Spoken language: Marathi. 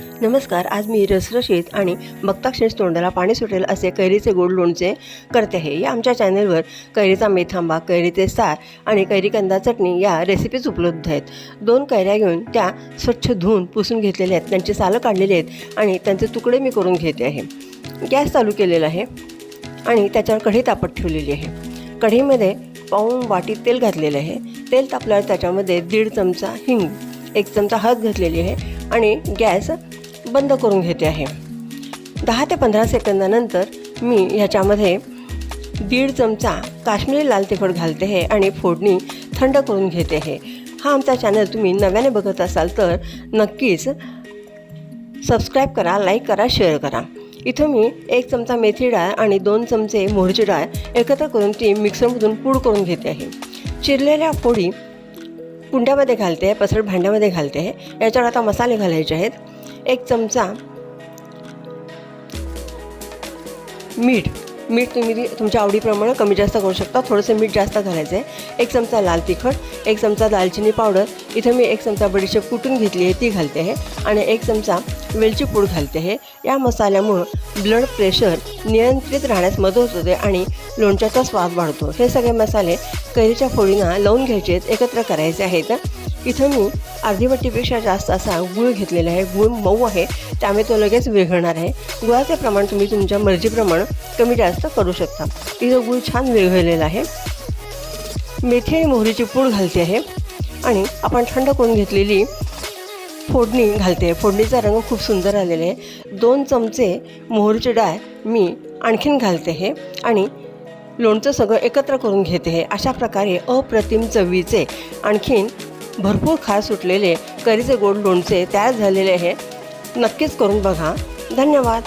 नमस्कार आज मी रसरशीत आणि बघताक्षणीच तोंडाला पाणी सुटेल असे कैरीचे गोड लोणचे करते आहे. या आमच्या चॅनलवर कैरीचा मेथांबा कैरीचे सार आणि कैरी कंदा चटणी या रेसिपीज उपलब्ध आहेत. दोन कैऱ्या घेऊन त्या स्वच्छ धुवून पुसून घेतलेल्या आहेत. त्यांची सालं काढलेली आहेत आणि त्यांचे तुकडे मी करून घेते आहे. गॅस चालू केलेला आहे आणि त्याच्यावर कढी तापत ठेवलेली आहे. कढईमध्ये पाऊन वाटी तेल घातलेलं आहे. तेल तापल्यावर त्याच्यामध्ये दीड चमचा हिंग एक चमचा हळद घातलेली आहे आणि गॅस बंद करून घेते आहे. दहा ते पंधरा सेकंदानंतर मी ह्याच्यामध्ये दीड चमचा काश्मीरी लाल तिखट घालते आहे आणि फोडणी थंड करून घेते आहे. हा आमचा चॅनल तुम्ही नव्याने बघत असाल तर नक्कीच सबस्क्राईब करा लाईक करा शेअर करा. इथं मी एक चमचा मेथी डाळ आणि दोन चमचे मोहरीची डाळ एकत्र करून ती मिक्सरमधून पूड करून घेते आहे. चिरलेल्या फोडी कुंड्यामध्ये घालते आहे पसरट भांड्यामध्ये घालते आहे. याच्यावर आता मसाले घालायचे आहेत. एक चमचा मीठ. मीठ तुम्ही तुमच्या आवडीप्रमाणे कमी जास्त करू शकता. थोडंसं मीठ जास्त घालायचं आहे. एक चमचा लाल तिखट एक चमचा दालचिनी पावडर. इथं मी एक चमचा बडीशेप कुटून घेतली आहे ती घालते आहे. आणि एक चमचा वेलची पूड घालते आहे. या मसाल्यामुळं ब्लड प्रेशर नियंत्रित राहण्यास मदत होते आणि लोणच्याचा स्वाद वाढतो. हे सगळे मसाले कैरीच्या फोडींना लावून घ्यायचे आहेत एकत्र करायचे आहेत. इथं मी अर्धी वाटीपेक्षा जास्त असा गूळ घेतलेला आहे. गूळ मऊ आहे. त्यामुळे तो लगेच विरघळणार आहे. गुळाचे प्रमाण तुम्ही तुमच्या मर्जीप्रमाणे कमी जास्त करू शकता. इथं गूळ छान विरघळलेला आहे. मेथी आणि मोहरीची पूड घालते आहे. आणि आपण थंड करून घेतलेली फोडणी घालते आहे. फोडणीचा रंग खूप सुंदर आलेला आहे. दोन चमचे मोहरीची डाळ मी आणखीन घालते आहे. आणि लोणचं सगळं एकत्र करून घेते आहे. अशा प्रकारे अप्रतिम चवीचे आणखीन भरपूर खास सुटलेले करीचे गोड लोणचे तयार झालेले आहे. नक्कीच करून बघा. धन्यवाद.